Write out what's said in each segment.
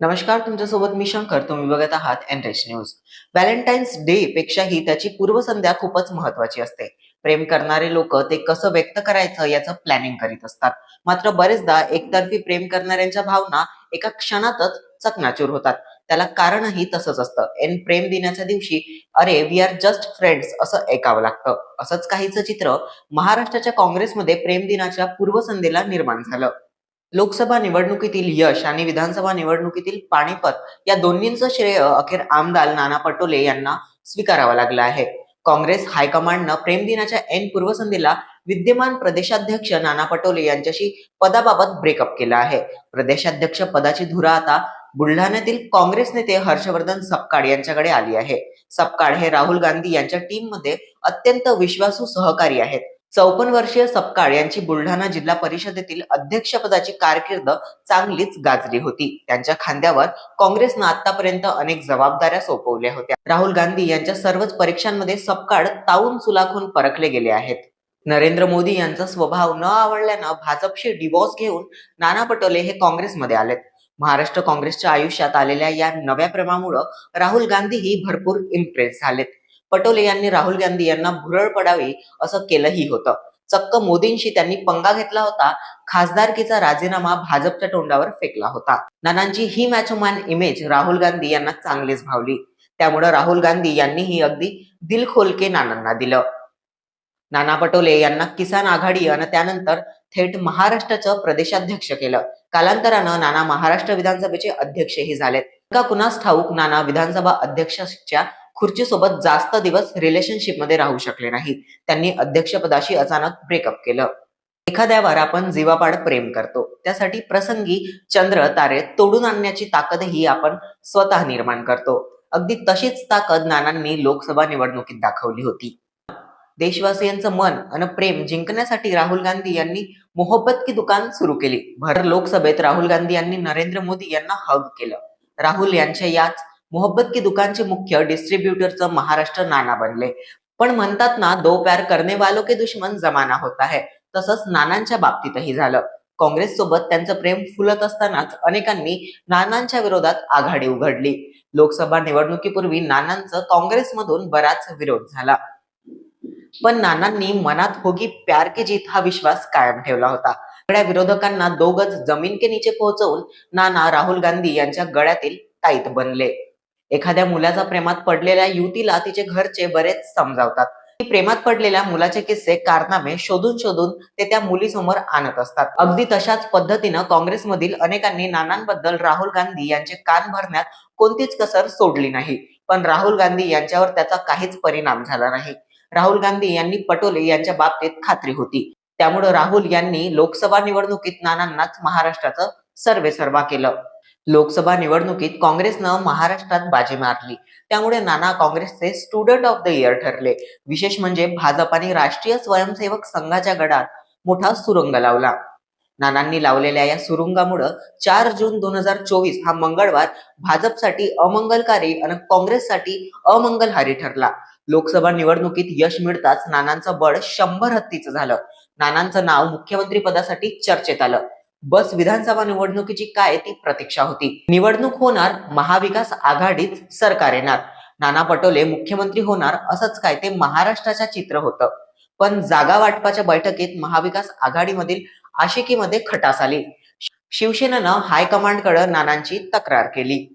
नमस्कार तुमच्यासोबत मी शंकर. तुम्ही बघत आहात एनरेश न्यूज व्हॅलेंटाईन्स डे पेक्षाही त्याची पूर्वसंध्या खूपच महत्वाची असते. प्रेम करणारे लोक ते कसं व्यक्त करायचं याचं प्लॅनिंग करीत असतात. मात्र बरेचदा एकतर्फी प्रेम करणाऱ्यांच्या भावना एका क्षणातच चकनाचूर होतात. त्याला कारणही तसंच असतं. एन प्रेम दिनाच्या दिवशी अरे वी आर जस्ट फ्रेंड्स असं ऐकावं लागतं. असंच काहीचं चित्र महाराष्ट्राच्या काँग्रेसमध्ये प्रेम दिनाच्या पूर्वसंध्येला निर्माण झालं. लोकसभा निवडणुकीतील यश आणि विधानसभा निवडणुकीतील पाणीपत या दोन्हींचं श्रेय अखेर आमदार नाना पटोले यांना स्वीकारावं लागलं आहे. काँग्रेस हायकमांडनं प्रेम दिनाच्या ऐन पूर्वसंध्येला विद्यमान प्रदेशाध्यक्ष नाना पटोले यांच्याशी पदाबाबत ब्रेकअप केला आहे. प्रदेशाध्यक्ष पदाची धुरा आता बुलढाण्यातील काँग्रेस नेते हर्षवर्धन सपकाळ यांच्याकडे आली आहे. सपकाळ हे राहुल गांधी यांच्या टीममध्ये अत्यंत विश्वासू सहकारी आहेत. चौपन्न वर्षीय सपकाळ यांची बुलढाणा जिल्हा परिषदेतील अध्यक्षपदाची कारकीर्द चांगलीच गाजली होती. त्यांच्या खांद्यावर काँग्रेसनं आतापर्यंत अनेक जबाबदाऱ्या सोपवल्या होत्या. राहुल गांधी यांच्या सर्वच परीक्षांमध्ये सपकाळ ताऊन सुलाखून परखले गेले आहेत. नरेंद्र मोदी यांचा स्वभाव न आवडल्यानं भाजपशी डिवॉर्स घेऊन नाना पटोले हे काँग्रेसमध्ये आलेत. महाराष्ट्र काँग्रेसच्या आयुष्यात आलेल्या या नव्या प्रेमामुळं राहुल गांधीही भरपूर इम्प्रेस झालेत. पटोले यांनी राहुल गांधी यांना भुरळ पडावी असं केलंही होतं. चक्क मोदींशी त्यांनी पंगा घेतला होता खासदारकीचा राजीनामा भाजपच्या तोंडावर फेकला होता. नानांची ही मॅचमॅन इमेज राहुल गांधी यांना चांगलीच भावली. त्यामुळं राहुल गांधी यांनीही अगदी दिल खोलके नानांना दिलं. नाना पटोले यांना किसान आघाडी आणि त्यानंतर थेट महाराष्ट्राचं प्रदेशाध्यक्ष केलं. कालांतरानं नाना महाराष्ट्र विधानसभेचे अध्यक्षही झालेत. का कुणास ठाऊक नाना विधानसभा अध्यक्षाच्या खुर्चीसोबत जास्त दिवस रिलेशनशिपमध्ये राहू शकले नाही त्यांनी अध्यक्षपदाशी अचानक ब्रेकअप केलं. एखाद्यावर आपण जीवापाड प्रेम करतो. त्यासाठी प्रसंगी चंद्र तारे तोडून आणण्याची ताकदही आपण स्वतः निर्माण करतो. अगदी तशीच ताकद नानांनी लोकसभा निवडणुकीत दाखवली होती. देशवासियांचं मन आणि प्रेम जिंकण्यासाठी राहुल गांधी यांनी मोहब्बत की दुकान सुरू केली. भर लोकसभेत राहुल गांधी यांनी नरेंद्र मोदी यांना हग केलं. राहुल यांच्या याच मोहब्बत की दुकानचे मुख्य डिस्ट्रीब्युटरचं महाराष्ट्र नाना बनले. पण म्हणतात ना दो प्यार करणे वालो के दुश्मन जमाना होता है. तसंच नानांच्या बाबतीतही झालं. काँग्रेस सोबत त्यांचं प्रेम फुलत असतानाच अनेकांनी नानांच्या विरोधात आघाडी उघडली. लोकसभा निवडणुकीपूर्वी नानांचं काँग्रेसमधून बराच विरोध झाला. पण नानांनी मनात होगी प्यार की जीत हा विश्वास कायम ठेवला होता. सगळ्या विरोधकांना दोघच जमीन के नीचे पोहोचवून नाना राहुल गांधी यांच्या गळ्यातील ताईत बनले. एखाद्या मुलाचा प्रेमात पडलेल्या युवतीला तिचे घरचे बरेच समजावतात. प्रेमात पडलेल्या मुलाचे किस्से कारनामे शोधून शोधून ते त्या मुलीसमोर आणत असतात. अगदी तशाच पद्धतीनं काँग्रेसमधील अनेकांनी नानांबद्दल राहुल गांधी यांचे कान भरण्यात कोणतीच कसर सोडली नाही. पण राहुल गांधी यांच्यावर त्याचा काहीच परिणाम झाला नाही. राहुल गांधी यांनी पटोले यांच्या बाबतीत खात्री होती. त्यामुळे राहुल यांनी लोकसभा निवडणुकीत नानांनाच महाराष्ट्राचं सर्वे सर्वा केलं. लोकसभा निवडणुकीत काँग्रेसनं महाराष्ट्रात बाजी मारली. त्यामुळे नाना काँग्रेसचे स्टुडंट ऑफ द इयर ठरले. विशेष म्हणजे भाजप आणि राष्ट्रीय स्वयंसेवक संघाच्या गडात मोठा सुरुंग लावला. नानांनी लावलेल्या या सुरुंगामुळं चार जून दोन हजार चोवीस हा मंगळवार भाजपसाठी अमंगलकारी आणि काँग्रेससाठी अमंगलहारी ठरला. लोकसभा निवडणुकीत यश मिळताच नानांचं बळ शंभर हत्तीचं झालं. नानांचं नाव मुख्यमंत्री पदासाठी चर्चेत आलं. बस विधानसभा निवडणुकीची काय ती प्रतीक्षा होती? निवडणूक होणार महाविकास आघाडीत सरकार येणार. नाना पटोले मुख्यमंत्री होणार असंच काय ते महाराष्ट्राच्या चित्र होतं. पण जागा वाटपाच्या बैठकीत महाविकास आघाडीमधील आशिकीमध्ये खटास आली. शिवसेनेनं हायकमांडकडे नानांची तक्रार केली.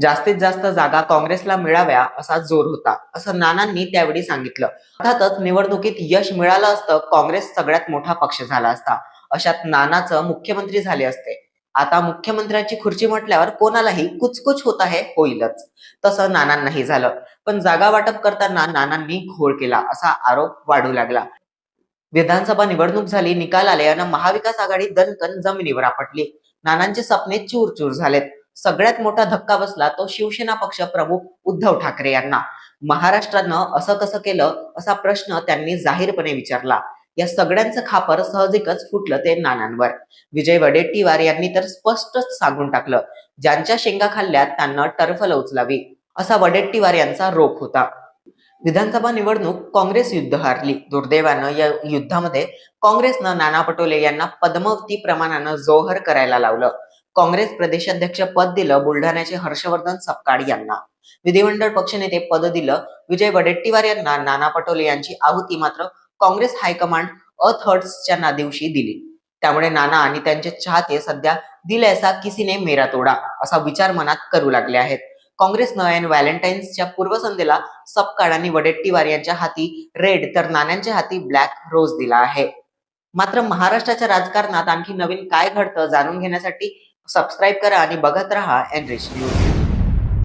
जास्तीत जास्त जागा काँग्रेसला मिळाव्या असा जोर होता असं नानांनी त्यावेळी सांगितलं. अर्थातच निवडणुकीत यश मिळालं असतं काँग्रेस सगळ्यात मोठा पक्ष झाला असता. अशात नानाचं मुख्यमंत्री झाले असते. आता मुख्यमंत्र्यांची खुर्ची म्हटल्यावर कोणालाही कुचकुच होत आहे होईलच. तसं नानांनाही झालं. पण जागा वाटप करताना नानांनी घोळ केला असा आरोप वाढू लागला. विधानसभा निवडणूक झाली निकाल आले आणि महाविकास आघाडी दणकन जमिनीवर आपटली. नानांचे सपने चूर झालेत. सगळ्यात मोठा धक्का बसला तो शिवसेना पक्ष प्रमुख उद्धव ठाकरे यांना. महाराष्ट्रानं असं कसं केलं असा प्रश्न त्यांनी जाहीरपणे विचारला. या सगळ्यांचं खापर सहजिकच फुटलं ते नानांवर. विजय वडेट्टीवार यांनी तर स्पष्टच सांगून टाकलं ज्यांच्या शेंगा खाल्ल्यात त्यांना टर्फल उचलावी असा वडेट्टीवार यांचा रोख होता. विधानसभा निवडणूक काँग्रेस युद्ध हारली. दुर्दैवानं या युद्धामध्ये काँग्रेसनं नाना पटोले यांना पद्मावती प्रमाणानं जोहर करायला लावलं. काँग्रेस प्रदेशाध्यक्ष पद दिलं बुलढाण्याचे हर्षवर्धन सपकाळ यांना. विधिमंडळ पक्षनेते पद दिलं विजय वडेट्टीवार यांना नाना पटोले यांची आहुती मात्र काँग्रेस हायकमांड अथर्ड्सच्या दिवशी दिली. त्यामुळे नाना आणि त्यांचे चाहते सध्या दिल ऐसा किसीने मेरा तोडा असा विचार मनात करू लागले आहेत. काँग्रेसनं नयन व्हॅलेंटाईन्सच्या पूर्वसंध्येला सपकाळ आणि वडेट्टीवार यांच्या हाती रेड तर नाण्यांच्या हाती ब्लॅक रोज दिला आहे. मात्र महाराष्ट्राच्या राजकारणात आणखी नवीन काय घडतं जाणून घेण्यासाठी सबस्क्राईब करा आणि बघत रहा एनरिच न्यूज